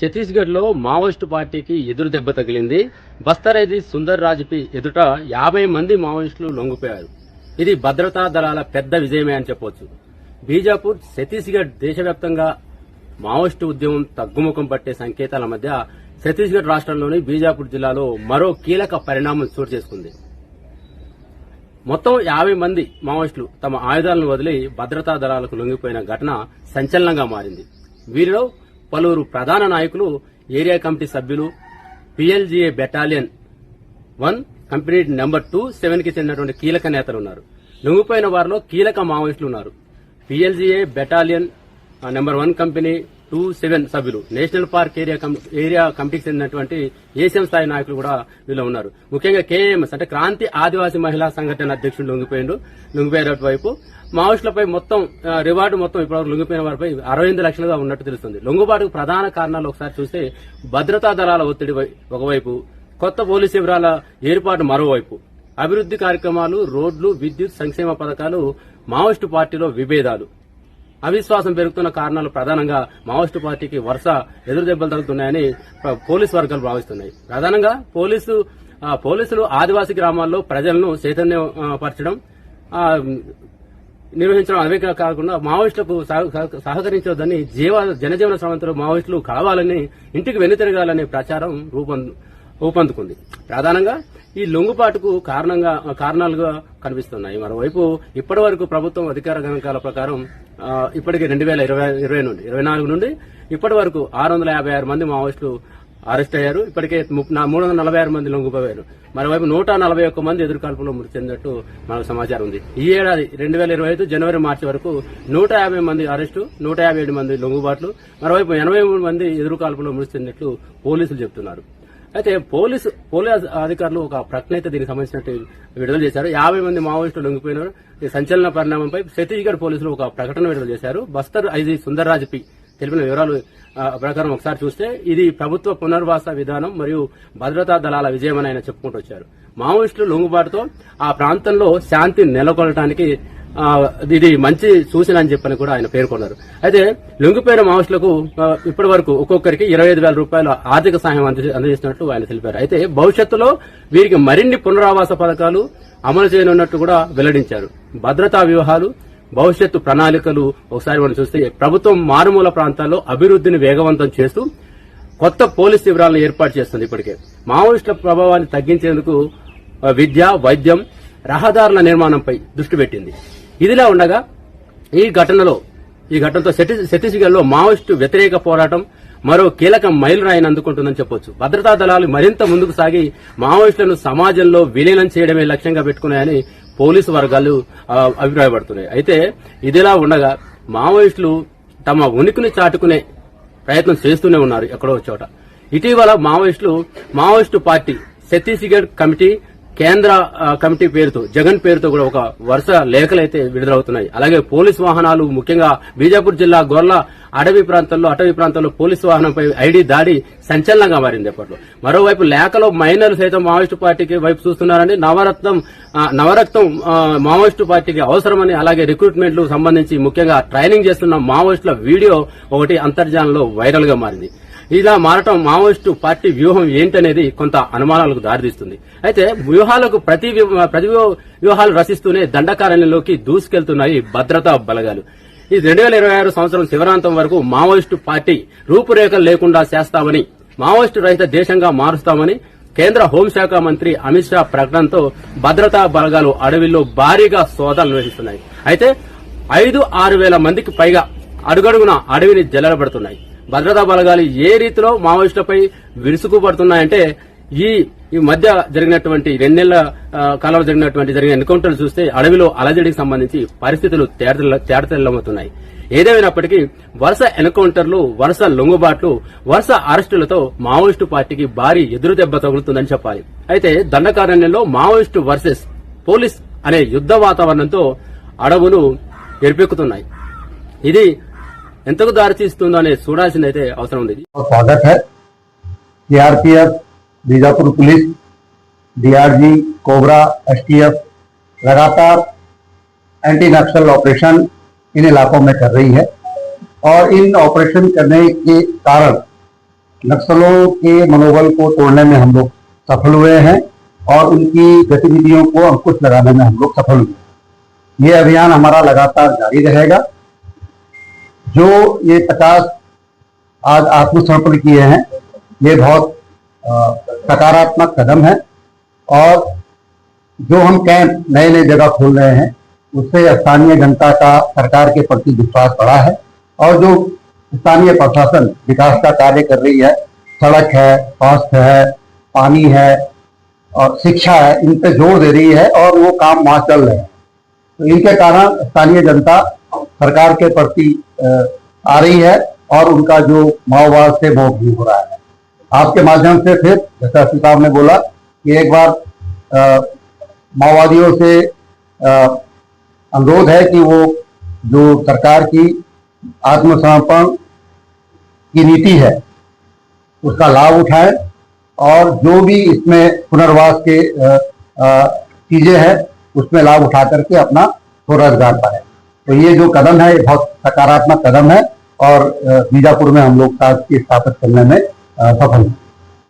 ఛత్తీస్గఢ్లో మావోయిస్టు పార్టీకి ఎదురు దెబ్బ తగిలింది. బస్తరైది సుందర్ రాజ్పి ఎదుట యాభై మంది మావోయిస్టులు లొంగిపోయారు. ఇది భద్రతా దళాల పెద్ద విజయమే అని చెప్పొచ్చు. బీజాపూర్ ఛత్తీస్గఢ్ దేశవ్యాప్తంగా మావోయిస్టు ఉద్యమం తగ్గుముఖం పట్టే సంకేతాల మధ్య ఛత్తీస్గఢ్ రాష్ట్రంలోని బీజాపూర్ జిల్లాలో మరో కీలక పరిణామం చోటు చేసుకుంది. మొత్తం యాభై మంది మావోయిస్టులు తమ ఆయుధాలను వదిలి భద్రతా దళాలకు లొంగిపోయిన ఘటన సంచలనంగా మారింది. వీరిలో పలువురు ప్రధాన నాయకులు ఏరియా కమిటీ సభ్యులు PLGA battalion one company number two సెవెన్కి చెందినటువంటి కీలక నేతలు ఉన్నారు. లొంగిపోయిన వారిలో కీలక మావోయిస్టులు ఉన్నారు. PLGA battalion number one company two seven సభ్యులు. నేషనల్ పార్క్ ఏరియా ఏరియా కమిటీకి చెందినటువంటి ఏసీఎం స్థాయి నాయకులు కూడా వీళ్ళు ఉన్నారు. ముఖ్యంగా కేఎంఎస్ అంటే క్రాంతి ఆదివాసీ మహిళా సంఘటన అధ్యక్షుడు లొంగిపోయిండు లొంగిపోయిన వైపు. మావోయిస్టులపై మొత్తం రివార్డు మొత్తం ఇప్పటివరకు లొంగిపోయిన వారిపై అరవై ఎనిమిది లక్షలుగా ఉన్నట్టు తెలుస్తుంది. లొంగుబాటుకు ప్రధాన కారణాలు ఒకసారి చూస్తే భద్రతా దళాల ఒత్తిడి ఒకవైపు కొత్త పోలీసు శిబిరాల ఏర్పాటు మరోవైపు. అభివృద్ది కార్యక్రమాలు రోడ్లు విద్యుత్ సంక్షేమ పథకాలు మావోయిస్టు పార్టీలో విభేదాలు. అవిశ్వాసం పెరుగుతున్న కారణాలు ప్రధానంగా మావోయిస్టు పార్టీకి వరుస ఎదురు దెబ్బలు తగ్గుతున్నాయని పోలీసు వర్గాలు భావిస్తున్నాయి. ప్రధానంగా పోలీసు పోలీసులు ఆదివాసీ గ్రామాల్లో ప్రజలను చైతన్యం పరచడం నిర్వహించడం అవే కాకుండా మావోయిస్టులకు సహ- సహ- సహకరించవద్దని జీవ జనజీవన స్రవంతులు మావోయిస్టులు కలవాలని ఇంటికి వెనుతిరగాలనే ప్రచారం రూపొంది ఊపందుకుంది. ప్రధానంగా ఈ లొంగుబాటుకు కారణంగా కారణాలుగా కనిపిస్తున్నాయి. మరోవైపు ఇప్పటి వరకు ప్రభుత్వం అధికార గణాంకాల ప్రకారం ఇప్పటికే రెండు వేల ఇరవై ఇరవై నుండి ఇరవై నాలుగు నుండి ఇప్పటి వరకు ఆరు వందల యాభై ఆరు మంది మావోయిస్టులు అరెస్ట్ అయ్యారు. ఇప్పటికే మూడు వందల నలభై ఆరు మంది లొంగిపోయారు. మరోవైపు నూట నలభై ఒక్క మంది ఎదురుకాల్పులో మృతి చెందినట్టు మనకు సమాచారం ఉంది. ఈ ఏడాది రెండు వేల ఇరవై ఐదు జనవరి మార్చి వరకు నూట యాభై మంది అరెస్టు నూట యాభై ఏడు మంది లొంగుబాట్లు మరోవైపు ఎనభై మూడు మంది ఎదురుకాల్పులో మృతి చెందినట్లు పోలీసులు చెబుతున్నారు. అయితే పోలీసు పోలీస్ అధికారులు ఒక ప్రకటన అయితే దీనికి సంబంధించినట్టు విడుదల చేశారు. యాభై మంది మావోయిస్టులు లొంగిపోయినారు. ఈ సంచలన పరిణామంపై ఛత్తీస్గఢ్ పోలీసులు ఒక ప్రకటన విడుదల చేశారు. బస్తర్ ఐజీ సుందర్రాజ్పి తెలిపిన వివరాలు ప్రకారం ఒకసారి చూస్తే ఇది ప్రభుత్వ పునర్వాస విధానం మరియు భద్రతా దళాల విజయమని ఆయన చెప్పుకుంటూ వచ్చారు. మావోయిస్టులు లొంగుబాటుతో ఆ ప్రాంతంలో శాంతి నెలకొల్పడానికి ఇది మంచి సూచన అని చెప్పని కూడా ఆయన పేర్కొన్నారు. అయితే లొంగిపోయిన మావోస్టులకు ఇప్పటి వరకు ఒక్కొక్కరికి ఇరవై ఐదు వేల రూపాయల ఆర్థిక సహాయం అంది- అందజేసినట్లు ఆయన తెలిపారు. అయితే భవిష్యత్తులో వీరికి మరిన్ని పునరావాస పథకాలు అమలు చేయనున్నట్టు కూడా వెల్లడించారు. భద్రతా వ్యూహాలు భవిష్యత్తు ప్రణాళికలు ఒకసారి మనం చూస్తే ప్రభుత్వం మారుమూల ప్రాంతాల్లో అభివృద్ధిని వేగవంతం చేస్తూ కొత్త పోలీస్ శిబిరాలను ఏర్పాటు చేస్తుంది ఇప్పటికే. మావోయిస్టుల ప్రభావాన్ని తగ్గించేందుకు విద్య వైద్యం రహదారుల నిర్మాణంపై దృష్టి పెట్టింది. ఇదిలా ఉండగా ఈ ఘటనలో ఈ ఘటనతో ఛత్తీస్గఢ్లో మావోయిస్టు వ్యతిరేక పోరాటం మరో కీలక మైలురాయిని అందుకుంటుందని చెప్పొచ్చు. భద్రతా దళాలు మరింత ముందుకు సాగి మావోయిస్టులను సమాజంలో విలీనం చేయడమే లక్ష్యంగా పెట్టుకున్నాయని పోలీసు వర్గాలు అభిప్రాయపడుతున్నాయి. అయితే ఇదిలా ఉండగా మావోయిస్టులు తమ ఉనికిని చాటుకునే ప్రయత్నం చేస్తూనే ఉన్నారు ఎక్కడో ఒక చోట. ఇటీవల మావోయిస్టులు మావోయిస్టు పార్టీ ఛత్తీస్గఢ్ కమిటీ కేంద్ర కమిటీ పేరుతో జగన్ పేరుతో కూడా ఒక వరుస లేఖలైతే విడుదలవుతున్నాయి. అలాగే పోలీస్ వాహనాలు ముఖ్యంగా బీజాపూర్ జిల్లా గొర్ల అడవి ప్రాంతాల్లో అటవీ ప్రాంతాల్లో పోలీసు వాహనంపై ఐడి దాడి సంచలనంగా మారింది అప్పట్లో. మరోవైపు లేఖలో మైనర్లు సైతం మావోయిస్టు పార్టీకి వైపు చూస్తున్నారని నవరత్నం నవరత్నం మావోయిస్టు పార్టీకి అవసరమని అలాగే రిక్రూట్మెంట్లు సంబంధించి ముఖ్యంగా ట్రైనింగ్ చేస్తున్న మావోయిస్టుల వీడియో ఒకటి అంతర్జాలంలో వైరల్గా మారింది. ఇలా మారటం మావోయిస్టు పార్టీ వ్యూహం ఏంటనేది కొంత అనుమానాలకు దారితీస్తుంది. అయితే వ్యూహాలకు ప్రతి వ్యూహ- ప్రతి వ్యూహాలు రచిస్తూనే దండకారణ్యంలోకి దూసుకెళ్తున్నాయి భద్రతా బలగాలు. ఈ రెండు వేల ఇరవై ఆరు సంవత్సరం శివరాంతం వరకు మావోయిస్టు పార్టీ రూపురేఖలు లేకుండా చేస్తామని మావోయిస్టు రహిత దేశంగా మారుస్తామని కేంద్ర హోంశాఖ మంత్రి అమిత్ షా ప్రకటనతో భద్రతా బలగాలు అడవిలో భారీగా సోదాలు నిర్వహిస్తున్నాయి. అయితే ఐదు ఆరు వేల మందికి పైగా అడుగడుగున అడవిని జల్లడబడుతున్నాయి. భద్రతా బలగాలు ఏ రీతిలో మావోయిస్టులపై విరుసుకుపడుతున్నాయంటే ఈ ఈ మధ్య జరిగినటువంటి రెండేళ్ళ కాలంలో జరిగినటువంటి జరిగిన ఎన్కౌంటర్లు చూస్తే అడవిలో అలజడికి సంబంధించి పరిస్థితులు తేడతెల్లమవుతున్నాయి ఏదేమైనప్పటికీ వరుస ఎన్కౌంటర్లు వరుస లొంగుబాట్లు వరుస అరెస్టులతో మావోయిస్టు పార్టీకి భారీ ఎదురు దెబ్బ తగులుతుందని చెప్పాలి. అయితే దండకారణ్యంలో మావోయిస్టు వర్సెస్ పోలీస్ అనే యుద్ధ వాతావరణంతో అడవులు ఎరిపెక్కుతున్నాయి. ఇది ఎంతకు దారితీస్తుందో అనేది చూడాల్సిందైతే అవసరం ఉంది और स्वागत है CRPF Bijapur police DRG COBRA STF लगातार एंटी नक्सल ऑपरेशन इन इलाकों में कर रही है और इन ऑपरेशन करने के कारण नक्सलों के मनोबल को तोड़ने में हम लोग सफल हुए हैं और उनकी गतिविधियों को अंकुश लगाने में हम लोग सफल हुए ये अभियान हमारा लगातार जारी रहेगा जो ये पचास आज आत्मसमर्पण किए हैं, ये बहुत सकारात्मक कदम है और जो हम कैंप नए नए जगह खोल रहे हैं, उससे स्थानीय जनता का, सरकार के प्रति विश्वास बढ़ा है और जो स्थानीय प्रशासन विकास का कार्य कर रही है, सड़क है, स्वास्थ्य है, पानी है और शिक्षा है, इन पे ज़ोर दे रही है और वो काम वहाँ चल रहे हैं। तो इनके कारण स्थानीय जनता सरकार के प्रति आ रही है और उनका जो माओवाद से मोह भी हो रहा है। आपके माध्यम से फिर जैसा साहब ने बोला कि एक बार माओवादियों से अनुरोध है कि वो जो सरकार की आत्मसमर्पण की नीति है, उसका लाभ उठाएँ और जो भी इसमें पुनर्वास के चीज़ें हैं, उसमें लाभ उठा करके अपना स्वरोजगार पाए तो ये जो कदम है, ये बहुत सकारात्मक कदम है और बीजापुर में हम लोग ताज की स्थापित करने में सफल हैं।